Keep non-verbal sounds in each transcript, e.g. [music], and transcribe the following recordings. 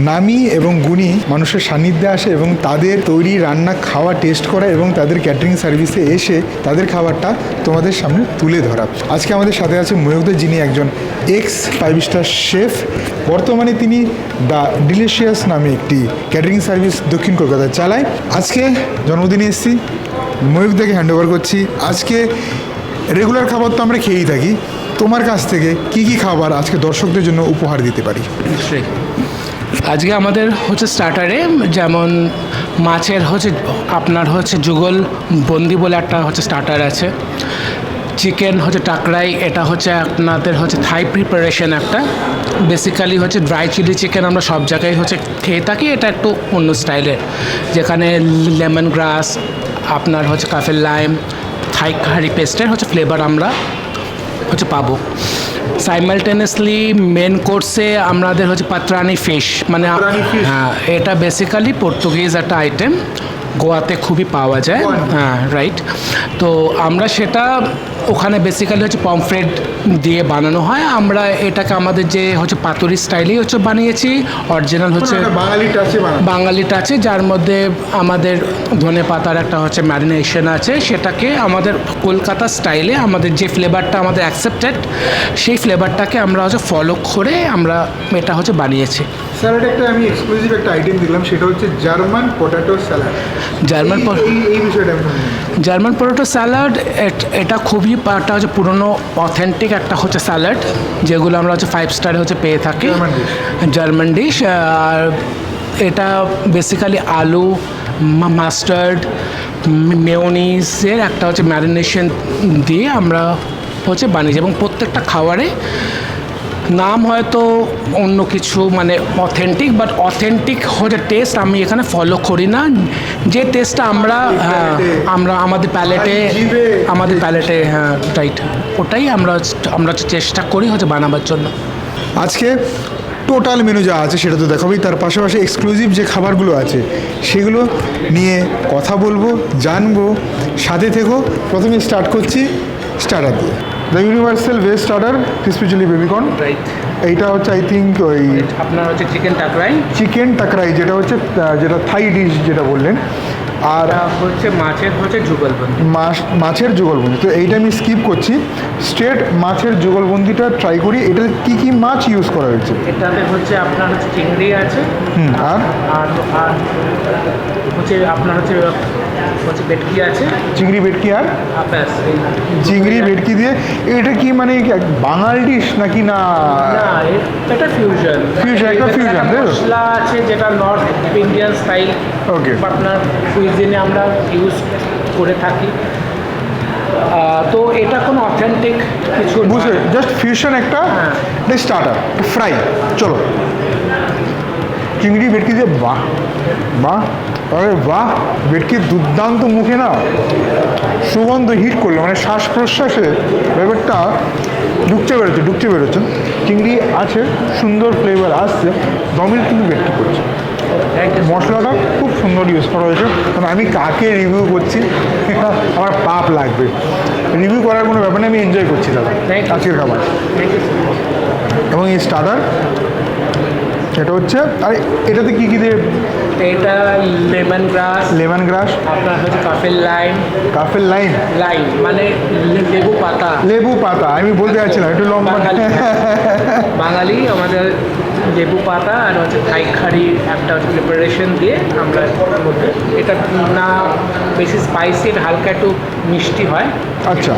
নামি এবং গুণী মানুষের সান্নিধ্যে আসে এবং তাদের তৈরি রান্না খাওয়া টেস্ট করা এবং তাদের ক্যাটারিং সার্ভিসে এসে তাদের খাবারটা তোমাদের সামনে তুলে ধরা। আজকে আমাদের সাথে আছে ময়ূকদা যিনি একজন এক্স ফাইভ স্টার শেফ বর্তমানে তিনি দ্য ডিলিশিয়াস নামে একটি ক্যাটারিং সার্ভিস দক্ষিণ কলকাতায় চালায়। আজকে জন্মদিনে এসেছি ময়ূকদাকে হ্যান্ড ওভার করছি। আজকে রেগুলার খাবার তো আমরা খেয়েই থাকি। তোমার কাছ থেকে কি কি খাবার আজকে দর্শকদের জন্য উপহার দিতে পারি? নিশ্চয়ই। আজকে আমাদের হচ্ছে স্টার্টারে যেমন মাছের হচ্ছে আপনার হচ্ছে যুগল বন্দি বলে একটা হচ্ছে স্টার্টার আছে। চিকেন হচ্ছে টাকরাই এটা হচ্ছে আপনাদের হচ্ছে থাই প্রিপারেশন একটা। বেসিক্যালি হচ্ছে ড্রাই চিলি চিকেন আমরা সব জায়গায় হচ্ছে খেয়ে থাকি, এটা একটু অন্য স্টাইলের যেখানে লেমন গ্রাস আপনার হচ্ছে কাফের লাইম থাই কারি পেস্টের হচ্ছে ফ্লেভার আমরা হচ্ছে পাবো। সাইমালটেনিয়াসলি মেন কোর্সে আমাদের হচ্ছে পাত্রানি ফিশ মানে হ্যাঁ এটা বেসিক্যালি পর্তুগিজ একটা আইটেম গোয়াতে খুবই পাওয়া যায়। হ্যাঁ রাইট তো আমরা সেটা ওখানে বেসিক্যালি হচ্ছে পমফ্রেট দিয়ে বানানো হয়। আমরা এটাকে আমাদের যে হচ্ছে পাতুরি স্টাইলেই হচ্ছে বানিয়েছি। অরিজিনাল হচ্ছে বাঙালি টাচে বানানো। বাঙালি টাচে যার মধ্যে আমাদের ধনে পাতার একটা হচ্ছে ম্যারিনেশন আছে। সেটাকে আমাদের কলকাতা স্টাইলে আমাদের যে ফ্লেভারটা আমাদের অ্যাকসেপ্টেড সেই ফ্লেভারটাকে আমরা হচ্ছে ফলো করে আমরা এটা হচ্ছে বানিয়েছি। স্যালাড একটা আমি এক্সক্লুসিভ একটা আইটেম দিলাম সেটা হচ্ছে জার্মান পটাটো স্যালাড জার্মান এই বিষয়টা জার্মান পটাটো স্যালাড এটা খুবই একটা হচ্ছে পুরনো অথেন্টিক একটা হচ্ছে স্যালাড যেগুলো আমরা হচ্ছে ফাইভ স্টারে হচ্ছে পেয়ে থাকি। জার্মান ডিশ আর এটা বেসিক্যালি আলু মাস্টার্ড মেয়নিজের একটা হচ্ছে ম্যারিনেশন দিয়ে আমরা হচ্ছে বানিয়েছি এবং প্রত্যেকটা খাবারে নাম হয়তো অন্য কিছু মানে অথেন্টিক বাট অথেন্টিক হচ্ছে টেস্ট আমি এখানে ফলো করি না। যে টেস্টটা আমরা হ্যাঁ আমরা আমাদের প্যালেটে আমাদের প্যালেটে হ্যাঁ রাইট ওটাই আমরা আমরা চেষ্টা করি হচ্ছে বানাবার জন্য। আজকে টোটাল মেনু যা আছে সেটা তো দেখাবই। তার পাশাপাশি এক্সক্লুসিভ যে খাবারগুলো আছে সেগুলো নিয়ে কথা বলব জানব। সাথে থেকো। প্রথমে স্টার্ট করছি স্টার্টার দিয়ে। The universal veg starter crispy chili baby corn right এইটা হচ্ছে আই থিঙ্ক ওই আপনার হচ্ছে চিকেন টাকরাই চিকেন টাকরাই যেটা হচ্ছে যেটা থাই ডিশ যেটা বললেন। আর হচ্ছে মাছের হচ্ছে যুগলবন্দি। মাছ মাছের যুগলবন্দি। তো এইটা আমি স্কিপ করছি। স্ট্রেট মাছের যুগলবন্দিটা ট্রাই করি। এটা কি কি মাছ ইউজ করা হয়েছে? এটাতে হচ্ছে আপনার হচ্ছে চিংড়ি আছে। হুম আর? আর আর হচ্ছে আপনার হচ্ছে হচ্ছে বেটকি আছে চিংড়ি ভেটকি আর ব্যাস চিংড়ি ভেটকি দিয়ে এটা কি মানে বাঙাল ডিশ নাকি না এটা ফিউশন Fusion, একটা তো? মশলা আছে যেটা নর্থ ইন্ডিয়ান স্টাইল Okay. আপনার কুইজিনে আমরা ইউজ করে থাকি তো এটা কোনো অথেন্টিক কিছু। বুঝলে জাস্ট ফিউশন একটা হ্যাঁ। স্টার্টার ফ্রাই চলো চিংড়ি ভেটকি দিয়ে বাহ বাহ আরে বাহ ভেটকির দুর্দান্ত মুখে না সুগন্ধ হিট করল মানে শ্বাস প্রশ্বাসে ব্যাপারটা ঢুকছে বেরোচ্ছে ঢুকছে বেরোচ্ছে। চিংড়ি আছে সুন্দর ফ্লেভার আসছে দমের কিন্তু ভেটকি করছে। মশলাটা খুব সুন্দর ইউজ করা হয়েছে কারণ আমি কাকে রিভিউ করছি [laughs] আমার পাপ লাগবে। রিভিউ করার কোনো ব্যাপার নেই আমি এনজয় করছি দাদা. আজকের খাবার। এবং এই স্টার্টার এটা হচ্ছে আর এটাতে কী কী দিয়ে এটা লেমন গ্রাস লেমন গ্রাস আপনার হচ্ছে kaffir lime kaffir line lime মানে লেবু পাতা। লেবু পাতা আমি বলতে যাচ্ছিলাম একটু লম্বা। বাঙালি। আমাদের লেবু পাতা আর হচ্ছে থাই খাড়ি একটা হচ্ছে প্রিপারেশন দিয়ে আমরা এটা না বেশি স্পাইসি হালকা একটু মিষ্টি হয়। আচ্ছা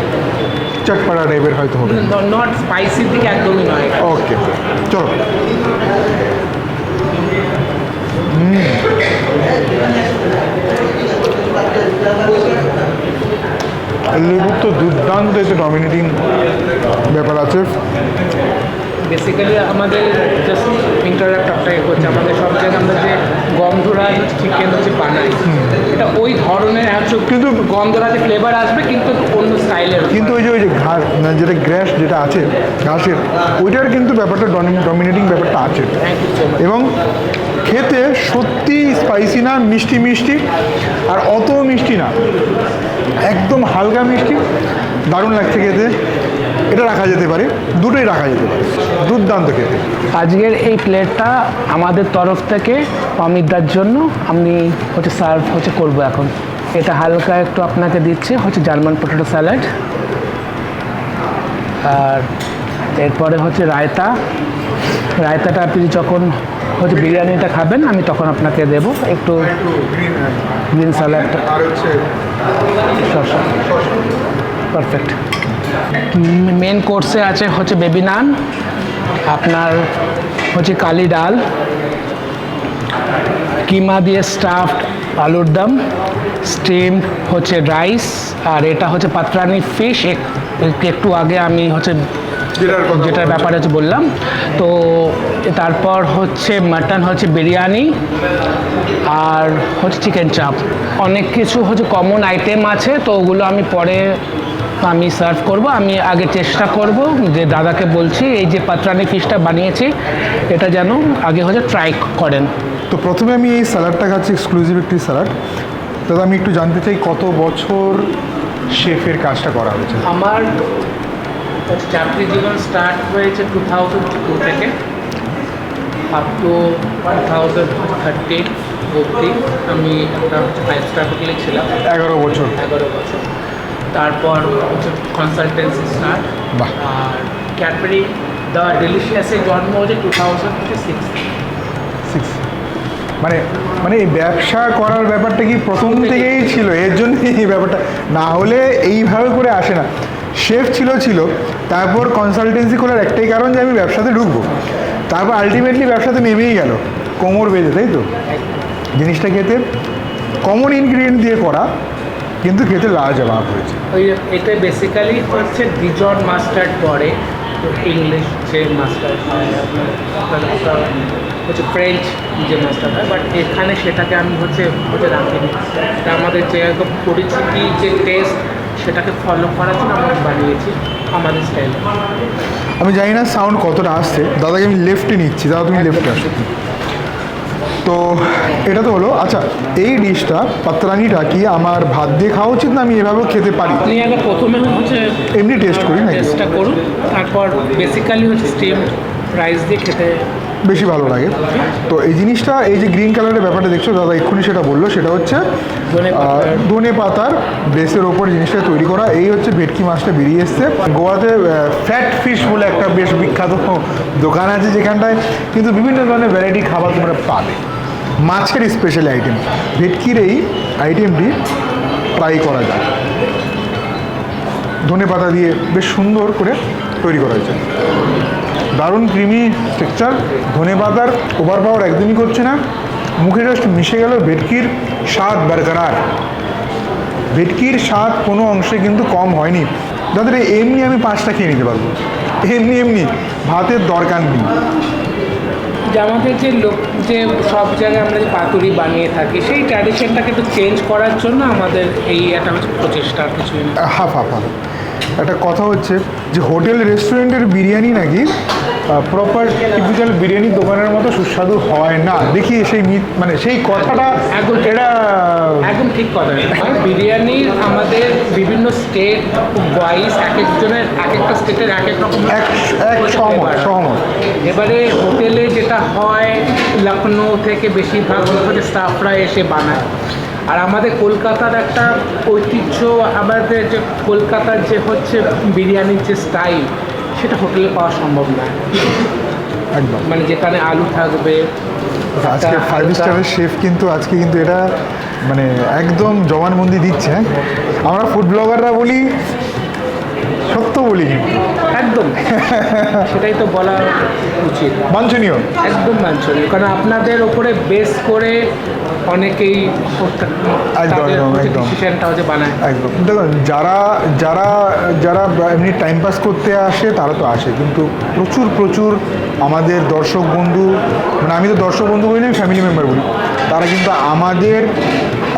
চটপাড়া টাইপের হয়তো হবে। নট স্পাইসির দিকে একদমই নয়। ওকে চলো। লেবুর তো দুর্দান্ত এতে ডমিনেটিং ব্যাপার আছে। বেসিক্যালি আমাদের জাস্ট ইন্টারাক্ট আপনাকে করছে আমাদের সব জায়গায় আমরা যে গন্ধরাজ চিকেন হচ্ছে বানাই। এটা ওই ধরনের হচ্ছে কিন্তু- গন্ধরাজ ফ্লেভার আসবে কিন্তু অন্য স্টাইলের কিন্তু ওই যে ওই যে ঘাস মানে যেটা গ্র্যাস যেটা আছে ঘাসের ওইটার কিন্তু ব্যাপারটা ডমিনেটিং ব্যাপারটা আছে। এবং খেতে সত্যি স্পাইসি না, মিষ্টি মিষ্টি, আর অত মিষ্টি না। একদম হালকা মিষ্টি, দারুণ লাগছে খেতে। এটা রাখা যেতে পারে, দুটোই রাখা যেতে পারে, দুর্দান্ত খেতে। আজকের এই প্লেটটা আমাদের তরফ থেকে অমিতদার জন্য আমি হচ্ছে সার্ভ হচ্ছে করব এখন। এটা হালকা একটু আপনাকে দিচ্ছি হচ্ছে জার্মান পটেটো স্যালাড। আর এরপরে হচ্ছে রায়তা। রায়তাটা আপনি যখন হচ্ছে বিরিয়ানিটা খাবেন আমি তখন আপনাকে দেবো একটু গ্রিন স্যালাড। আর হচ্ছে শসা। পারফেক্ট। মেন কোর্সে আছে হচ্ছে বেবি নান আপনার হচ্ছে কালি ডাল কিমা দিয়ে স্টাফড আলুর দম স্টিমড হচ্ছে রাইস আর এটা হচ্ছে পাত্রানি ফিশ। একটু আগে আমি হচ্ছে যেটার যেটার ব্যাপারে হচ্ছে বললাম। তো তারপর হচ্ছে মাটন হচ্ছে বিরিয়ানি আর হচ্ছে চিকেন চাপ। অনেক কিছু হচ্ছে কমন আইটেম আছে তো ওগুলো আমি পরে আমি সার্ভ করব। আমি আগে চেষ্টা করব যে দাদাকে বলছি এই যে পাত্রানি ফিশটা বানিয়েছি এটা যেন আগে হচ্ছে ট্রাই করেন। তো প্রথমে আমি এই স্যালাডটা খাচ্ছি এক্সক্লুসিভ একটি স্যালাড দাদা আমি একটু জানতে চাই কত বছর শেফের কাজটা করা হয়েছে? আমার চাকরি জীবন স্টার্ট হয়েছে টু থাউজেন্ড টু থেকে up to one thousand thirteen অবধি আমি একটা ফাইভ স্টার হোটেলে ছিলাম। এগারো বছর। এগারো বছর। তারপর হচ্ছে কনসালটেন্সি স্টার্ট আর ক্যাডবেরি দ্য ডেলিশিয়াসের জন্ম হচ্ছে টু থাউজেন্ড সিক্স সিক্স মানে মানে এই ব্যবসা করার ব্যাপারটা কি প্রথম থেকেই ছিল। এর জন্য এই ব্যাপারটা। না হলে এইভাবে করে আসে না। শেফ ছিল ছিল। তারপর কনসালটেন্সি খোলার একটাই কারণ যে আমি ব্যবসাতে ঢুকবো। তারপর আলটিমেটলি ব্যবসাতে নেমেই গেল, কোমর বেঁধে, তাই তো? জিনিসটা খেতে কমন ইনগ্রিডিয়েন্ট দিয়ে করা, কিন্তু খেতে লাজবাব হয়েছে। ওই বেসিক্যালি হচ্ছে ডিজন মাস্টার্ড পরে ইংলিশ যে আপনার হচ্ছে ফ্রেঞ্চ যে মাস্টার্ড হয় বাট এখানে সেটাকে আমি হচ্ছে হচ্ছে রাখিনি আমাদের যে পরিচিতি, যে টেস্ট সেটাকে ফলো করার জন্য আমরা বানিয়েছি আমাদের স্টাইলে আমি জানি না সাউন্ড কতটা আসছে। দাদাকে আমি লেফটে নিচ্ছি। দাদা তুমি লেফটে আসো। তো এটা তো হলো আচ্ছা এই ডিশটা পাত্রানিটা কি আমার ভাত দিয়ে খাওয়া উচিত না আমি এভাবেও খেতে পারি? আপনি আগে প্রথমে হচ্ছে এমনি টেস্ট করি নাকি? টেস্টটা করুন তারপর বেসিক্যালি হচ্ছে স্টিম রাইস দিয়ে খেতে বেশি ভালো লাগে। তো এই জিনিসটা এই যে গ্রিন কালারের ব্যাপারটা দেখছ দাদা এক্ষুনি সেটা বলল সেটা হচ্ছে ধনে পাতার। বেসের ওপর জিনিসটা তৈরি করা। এই হচ্ছে ভেটকি মাছটা বেরিয়ে এসছে। গোয়াতে ফ্যাট ফিশ বলে একটা বেশ বিখ্যাত দোকান আছে যেখানটায় কিন্তু বিভিন্ন ধরনের ভ্যারাইটি খাবার তোমরা পাবে। মাছের স্পেশাল আইটেম ভেটকির এই আইটেমটি ট্রাই করা যায়। ধনে পাতা দিয়ে বেশ সুন্দর করে তৈরি করা হয়েছে। দারুণ ক্রিমি টেক্সচার ধনে পাতার ওভার পাওয়ার একদমই করছে না। মুখে জাস্ট মিশে গেল ভেটকির স্বাদ বরকরার। ভেটকির স্বাদ কোনো অংশে কিন্তু কম হয়নি। দাদা রে, এমনি আমি পাঁচটা খেয়ে নিতে পারব। এমনি এমনি ভাতের দরকার নেই। যে আমাদের যে লোক যে সব জায়গায় আমরা যে পাতুরি বানিয়ে থাকি সেই ট্র্যাডিশনটাকে একটু চেঞ্জ করার জন্য আমাদের এই একটা প্রচেষ্টা আর কিছুই হাফ হাফ হাফ। একটা কথা হচ্ছে যে হোটেল রেস্টুরেন্টের বিরিয়ানি নাকি প্রপার টিপিক্যাল বিরিয়ানি দোকানের মতো সুস্বাদু হয় না। দেখি সেই মানে সেই কথাটা একদম। এটা একদম ঠিক কথা। আর বিরিয়ানির আমাদের বিভিন্ন স্টেট ওয়াইজ এক একজনের এক একটা স্টেটের এক এক রকম এক এক সহমত সহমত। এবারে হোটেলে যেটা হয় লখনৌ থেকে বেশিরভাগ হচ্ছে স্টাফরা এসে বানায়। আর আমাদের কলকাতার একটা ঐতিহ্য আমাদের যে কলকাতার যে হচ্ছে বিরিয়ানির যে স্টাইল সেটা হোটেলে পাওয়া সম্ভব না। একদম। মানে যেখানে আলু থাকবে আজকে একটা ফাইভ স্টারের শেফ কিন্তু আজকে কিন্তু এটা মানে একদম জবানবন্দি দিচ্ছে হ্যাঁ? আমরা ফুড ব্লগাররা বলি বলি কিন্তু একদম। [laughs] সেটাই তো বলা উচিত। বাঞ্ছনীয়। একদম বাঞ্ছনীয়। কারণ আপনাদের ওপরে বেস করে অনেকেই একদম, দেখুন যারা যারা যারা এমনি টাইম পাস করতে আসে তারা তো আসে। কিন্তু প্রচুর প্রচুর আমাদের দর্শক বন্ধু মানে আমি তো দর্শক বন্ধু বলি ফ্যামিলি মেম্বার বলি। তারা কিন্তু আমাদের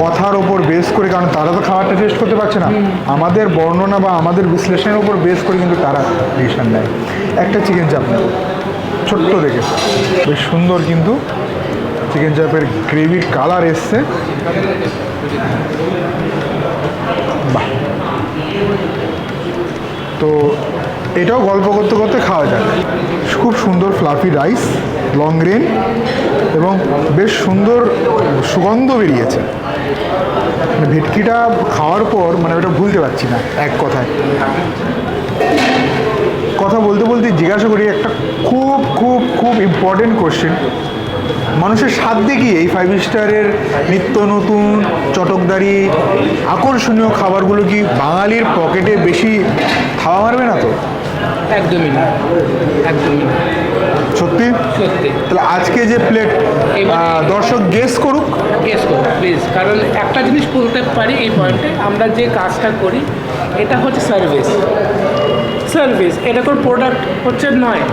কথার ওপর বেস করে, কারণ তারা তো খাবারটা টেস্ট করতে পারছে না। আমাদের বর্ণনা বা আমাদের বিশ্লেষণের উপর বেস করে কিন্তু তারা ডিসিশন নেয়। একটা চিকেন চাপ নেব। ছোট্ট দেখে। বেশ সুন্দর কিন্তু চিকেন চাপের গ্রেভির কালার এসছে। বাহ। তো এটাও গল্প করতে করতে খাওয়া যায় খুব সুন্দর ফ্লাফি রাইস লং গ্রেন এবং বেশ সুন্দর সুগন্ধ বেরিয়েছে। ভেটকিটা খাওয়ার পর মানে ওটা ভুলতে পারছি না, এক কথায়। কথা বলতে বলতে জিজ্ঞাসা করি, একটা খুব খুব খুব ইম্পর্টেন্ট কোশ্চেন মানুষের সাধ্যে কি এই ফাইভ স্টারের নিত্য নতুন চটকদারি আকর্ষণীয় খাবারগুলো কি বাঙালির পকেটে বেশি খাওয়া মারবে না তো? একদমই না। একদমই না। সত্যি? সত্যি। তাহলে আজকে যে প্লেট দর্শক গেস করুক। গেস করুক প্লিজ কারণ একটা জিনিস বলতে পারি এই পয়েন্টে আমরা যে কাজটা করি এটা হচ্ছে সার্ভিস সার্ভিস এটা কোনো প্রোডাক্ট হচ্ছে নয়।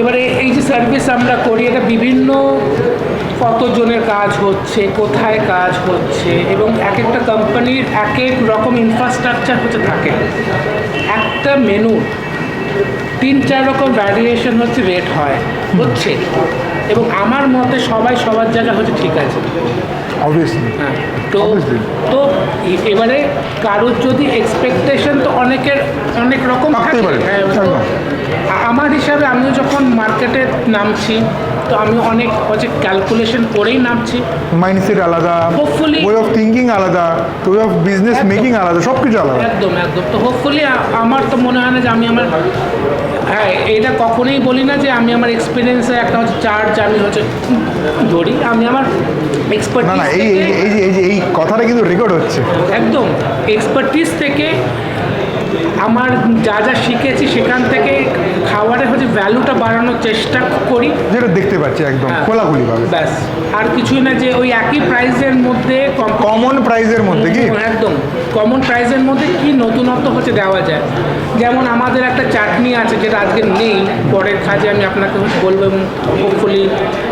এবারে এই যে সার্ভিস আমরা করি এটা বিভিন্ন কতজনের কাজ হচ্ছে কোথায় কাজ হচ্ছে এবং এক একটা কোম্পানির এক এক রকম ইনফ্রাস্ট্রাকচার হচ্ছে থাকে। একটা মেনু তিন চার রকম ভ্যারিয়েশন হচ্ছে রেট হয়। হচ্ছে। এবং আমার মতে সবাই সবার জায়গা হচ্ছে ঠিক আছে। অবভিয়াসলি হ্যাঁ তো তো এবারে কারোর যদি এক্সপেকটেশন তো অনেকের অনেক রকম হ্যাঁ, আমার হিসাবে আমিও যখন মার্কেটে নামছি তো আমি অনেক হচ্ছে ক্যালকুলেশন করেই নামছি। মাইন্ডসেট আলাদা হোপফুলি ওয়ে অফ থিঙ্কিং আলাদা ওয়ে অফ বিজনেস মেকিং আলাদা সব কিছু আলাদা। একদম একদম। তো হোপফুলি আমার তো মনে হয় না যে আমি আমার হ্যাঁ এটা কখনোই বলি না যে আমি আমার এক্সপিরিয়েন্সে একটা হচ্ছে চার্জ আমি হচ্ছে ধরি। আমি আমার এক্সপার্ট এই এই এই কথাটা কিন্তু রেকর্ড হচ্ছে। একদম এক্সপার্টিস থেকে আমার যা যা শিখেছি সেখান থেকে খাবারের হচ্ছে ভ্যালুটা বাড়ানোর চেষ্টা করি। যেটা দেখতে পাচ্ছি একদম হ্যাঁ। খোলাখুলি ভাবে ব্যাস। আর কিছুই না যে ওই একই প্রাইসের মধ্যে কমন প্রাইসের মধ্যে কি? একদম। কমন প্রাইসের মধ্যে কি নতুনত্ব হচ্ছে দেওয়া যায়। যেমন আমাদের একটা চাটনি আছে যেটা আজকে নেই পরের কাজে আমি আপনাকে হচ্ছে বলব এবং হোপফুলি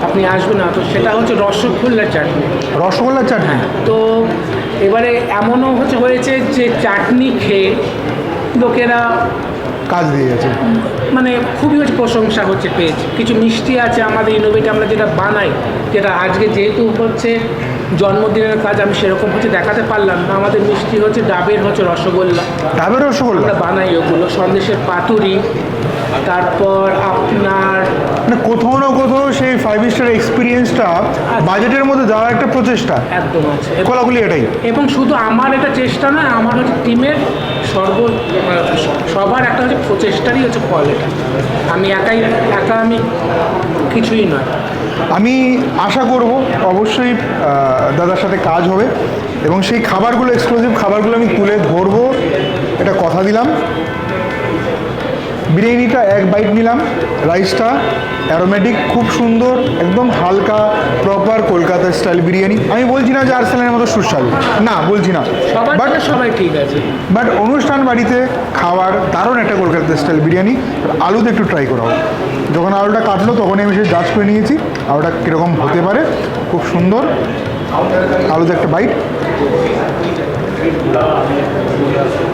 আপনি আসবেন না তো সেটা হচ্ছে রসগোল্লার চাটনি। রসগোল্লার চাটনি? তো এবারে এমনও হচ্ছে হয়েছে যে চাটনি খেয়ে লোকেরা কাজ দিয়ে গেছে। মানে খুবই হচ্ছে প্রশংসা হচ্ছে পেয়েছে কিছু মিষ্টি আছে আমাদের ইনোভেট আমরা যেটা বানাই যেটা আজকে যেহেতু হচ্ছে জন্মদিনের কাজ আমি সেরকম হচ্ছে দেখাতে পারলাম না। আমাদের মিষ্টি হচ্ছে ডাবের হচ্ছে রসগোল্লা। ডাবের রসগোল্লা? বানাই ওগুলো। সন্দেশের পাতুরি তারপর আপনার মানে কোথাও না কোথাও সেই ফাইভ স্টার এক্সপিরিয়েন্সটা বাজেটের মধ্যে দেওয়ার একটা প্রচেষ্টা। একদম আছে। খোলাখুলি এটাই। এবং শুধু আমার এটা চেষ্টা নয় আমার হচ্ছে টিমের সর্ব সবার একটা হচ্ছে প্রচেষ্টারই হচ্ছে ফল এটা আমি একাই একা আমি কিছুই নয়। আমি আশা করব অবশ্যই দাদার সাথে কাজ হবে এবং সেই খাবারগুলো এক্সক্লুসিভ খাবারগুলো আমি তুলে ধরবো এটা কথা দিলাম। বিরিয়ানিটা এক বাইট নিলাম রাইসটা অ্যারোমেটিক খুব সুন্দর একদম হালকা প্রপার কলকাতা স্টাইল বিরিয়ানি। আমি বলছি না যে আর্সেলের মতো সুস্বাদু না বলছি না। বাট সবাই ঠিক আছে। বাট অনুষ্ঠান বাড়িতে খাওয়ার দারুণ একটা কলকাতা স্টাইল বিরিয়ানি আলুতে একটু ট্রাই করা হোক যখন আলুটা কাটলো তখনই আমি সে জাজ করে নিয়েছি আলুটা কীরকম হতে পারে খুব সুন্দর। আলুতে একটা বাইট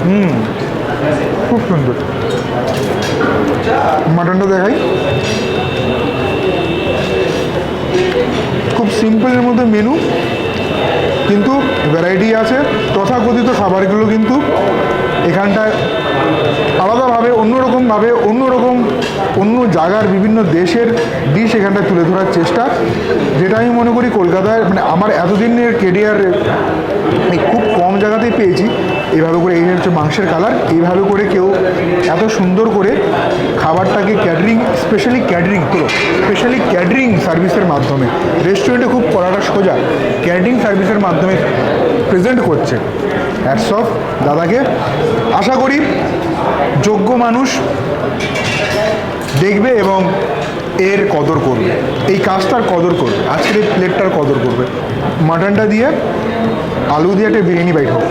হুম খুব সুন্দর। মাটনটা দেখাই। খুব সিম্পলের মধ্যে মেনু কিন্তু ভ্যারাইটি আছে, তথাকথিত খাবারগুলো কিন্তু এখানটায় আলাদাভাবে, অন্যরকমভাবে, অন্যরকম, অন্য জায়গার বিভিন্ন দেশের ডিশ এখানটায় তুলে ধরার চেষ্টা। যেটা আমি মনে করি কলকাতায় মানে আমার এতদিনের কেরিয়ারে খুব কম জায়গাতেই পেয়েছি। এইভাবে করে এই হচ্ছে মাংসের কালার এইভাবে করে কেউ এত সুন্দর করে খাবারটাকে ক্যাটারিং স্পেশালি ক্যাটারিং তো স্পেশালি ক্যাটারিং সার্ভিসের মাধ্যমে। রেস্টুরেন্টে খুব করাটা সোজা ক্যাটারিং সার্ভিসের মাধ্যমে প্রেজেন্ট করছে। হ্যাটস অফ দাদাকে। আশা করি যোগ্য মানুষ দেখবে এবং এর কদর করবে। এই কাজটার কদর করবে, আজকের এই প্লেটটার কদর করবে। মাটনটা দিয়ে আলু দিয়ে একটা বিরিয়ানি বাইট হোক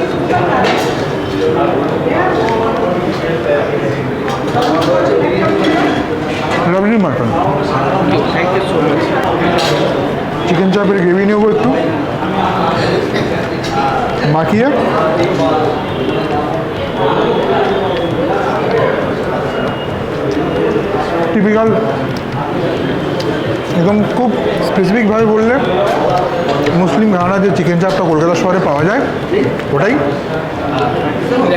lovely mutton thank you so much chicken চাপের গ্রেভি নেব একটু মাখিয়ে টিপিক্যাল একদম খুব স্পেসিফিকভাবে বললে মুসলিম ঘানা যে চিকেন চাপটা কলকাতা শহরে পাওয়া যায় ওটাই।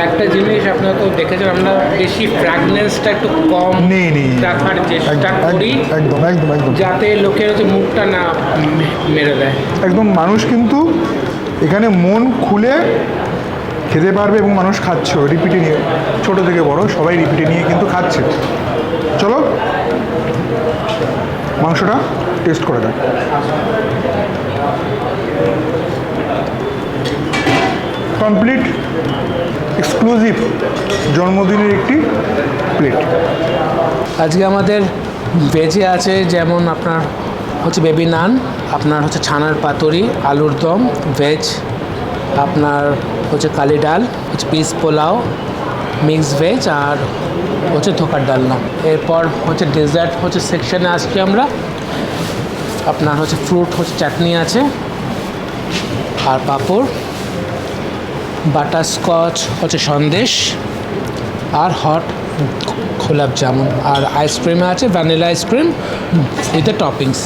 একটা জিনিস আপনারা তো দেখেছেন আমরা বেশি ফ্র্যাগনেন্সটা একটু কম নেই নেই রাখার চেষ্টা করি একদম একদম একদম। যাতে লোকের হচ্ছে মুখটা না মেরে দেয়। একদম মানুষ কিন্তু এখানে মন খুলে খেতে পারবে এবং মানুষ খাচ্ছে রিপিটে নিয়ে। ছোট থেকে বড় সবাই রিপিটে নিয়ে কিন্তু খাচ্ছে। চলো মাংসটা টেস্ট করে দেয় কমপ্লিট এক্সক্লুসিভ জন্মদিনের একটি প্লেট আজকে আমাদের ভেজে আছে, যেমন আপনার হচ্ছে বেবি নান আপনার হচ্ছে ছানার পাতুরি, আলুর দম ভেজ আপনার হচ্ছে কালি ডাল, হচ্ছে পিস পোলাও মিক্স ভেজ আর হচ্ছে ধোকার ডালনা। এরপর হচ্ছে ডেজার্ট হচ্ছে সেকশনে আসছি আমরা। আপনার হচ্ছে ফ্রুট হচ্ছে চাটনি আছে, আর পাঁপড়। বাটারস্কচ হচ্ছে সন্দেশ আর হট গোলাপ জামুন আর আইসক্রিমে আছে ভ্যানিলা আইসক্রিম উইথ টপিংস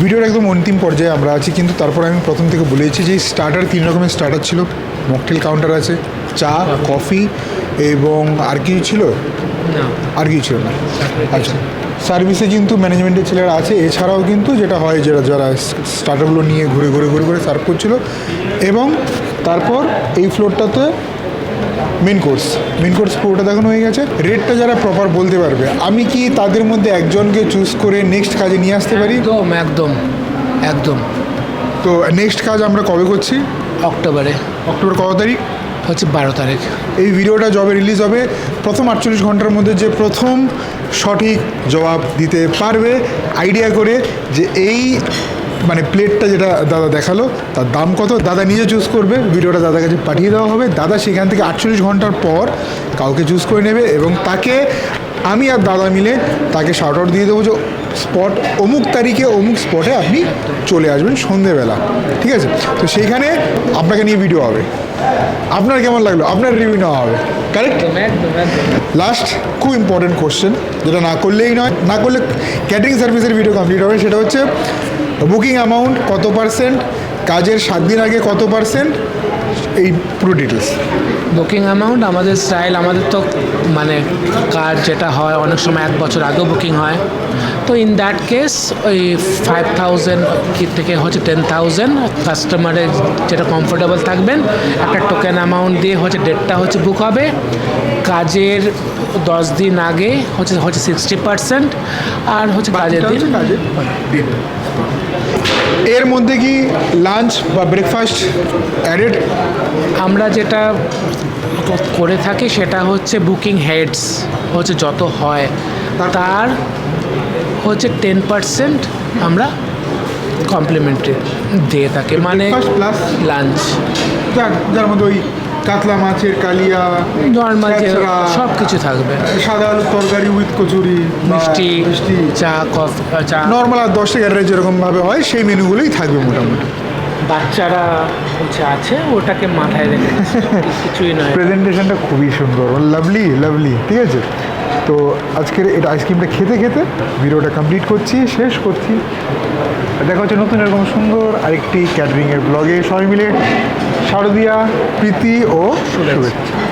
ভিডিওর একদম অন্তিম পর্যায়ে আমরা আছি কিন্তু তারপর আমি প্রথম থেকে বলেছি যে স্টার্টার তিন রকমের স্টার্টার ছিল। মকটেল কাউন্টার আছে চা কফি এবং আর কিছু ছিল? আর কিছু ছিল না। আচ্ছা সার্ভিসে কিন্তু ম্যানেজমেন্টের ছেলেরা আছে এছাড়াও কিন্তু যেটা হয় যারা যারা স্টার্টারগুলো নিয়ে ঘুরে ঘুরে ঘুরে ঘুরে সার্ভ করছিল এবং তারপর এই ফ্লোরটাতে মেন কোর্স মেন কোর্স পুরোটা দেখানো হয়ে গেছে। রেটটা যারা প্রপার বলতে পারবে আমি কি তাদের মধ্যে একজনকে চুজ করে নেক্সট কাজে নিয়ে আসতে পারি? একদম একদম একদম। তো নেক্সট কাজ আমরা কবে করছি? অক্টোবরে। অক্টোবর কত তারিখ? হচ্ছে বারো তারিখ। এই ভিডিওটা যবে রিলিজ হবে প্রথম আটচল্লিশ ঘণ্টার মধ্যে যে প্রথম সঠিক জবাব দিতে পারবে আইডিয়া করে যে এই মানে প্লেটটা যেটা দাদা দেখাল তার দাম কত? দাদা নিজে চুজ করবে ভিডিওটা দাদার কাছে পাঠিয়ে দেওয়া হবে। দাদা সেখান থেকে আটচল্লিশ ঘণ্টার পর কাউকে চুজ করে নেবে এবং তাকে আমি আর দাদা মিলে তাকে শার্ট আউট দিয়ে দেবো যে স্পট অমুক তারিখে অমুক স্পটে আপনি চলে আসবেন সন্ধেবেলা। ঠিক আছে? তো সেইখানে আপনাকে নিয়ে ভিডিও হবে। আপনার কেমন লাগল? আপনার রিভিউ নেওয়া হবে। কারেক্ট লাস্ট খুব ইম্পর্টেন্ট কোশ্চেন যেটা না করলেই নয় না করলে ক্যাটারিং সার্ভিসের ভিডিও কমপ্লিট হবে সেটা হচ্ছে বুকিং অ্যামাউন্ট কত পার্সেন্ট কাজের সাত দিন আগে কত পার্সেন্ট এই পুরো ডিটেলস বুকিং অ্যামাউন্ট আমাদের স্টাইল আমাদের তো মানে কাজ যেটা হয় অনেক সময় এক বছর আগেও বুকিং হয়। তো ইন দ্যাট কেস ওই ফাইভ থাউজেন্ড থেকে হচ্ছে টেন থাউজেন্ড কাস্টমারের যেটা কমফোর্টেবল থাকবেন একটা টোকেন অ্যামাউন্ট দিয়ে হচ্ছে ডেটটা হচ্ছে বুক হবে। কাজের দশ দিন আগে হচ্ছে হচ্ছে সিক্সটি পার্সেন্ট আর হচ্ছে কাজের দিন। এর মধ্যে কি লাঞ্চ বা ব্রেকফাস্ট অ্যাডেড আমরা যেটা করে থাকি সেটা হচ্ছে বুকিং হেডস হচ্ছে যত হয়। তার হচ্ছে টেন পার্সেন্ট আমরা কমপ্লিমেন্টারি দিয়ে থাকি। মানে প্লাস লাঞ্চ যার মধ্যে ওই কাতলা মাছের কালিয়া নর্মাল সব কিছু থাকবে। সাদা আলুর তরকারি উইথ কচুরি মিষ্টি মিষ্টি। চা কফি চা। নর্মাল আর দশ টাকার যেরকমভাবে হয় সেই মেনুগুলোই থাকবে মোটামুটি। বাচ্চারা হচ্ছে আছে ওটাকে মাথায় রেখে কিছুই নয়। প্রেজেন্টেশনটা খুবই সুন্দর। লাভলি লাভলি ঠিক আছে? তো আজকের এটা আইসক্রিমটা খেতে খেতে ভিডিওটা কমপ্লিট করছি শেষ করছি। দেখা হচ্ছে নতুন এরকম সুন্দর আরেকটি ক্যাটারিংয়ের ব্লগে সবাই মিলে শারদিয়া প্রীতি ও শুভেচ্ছা।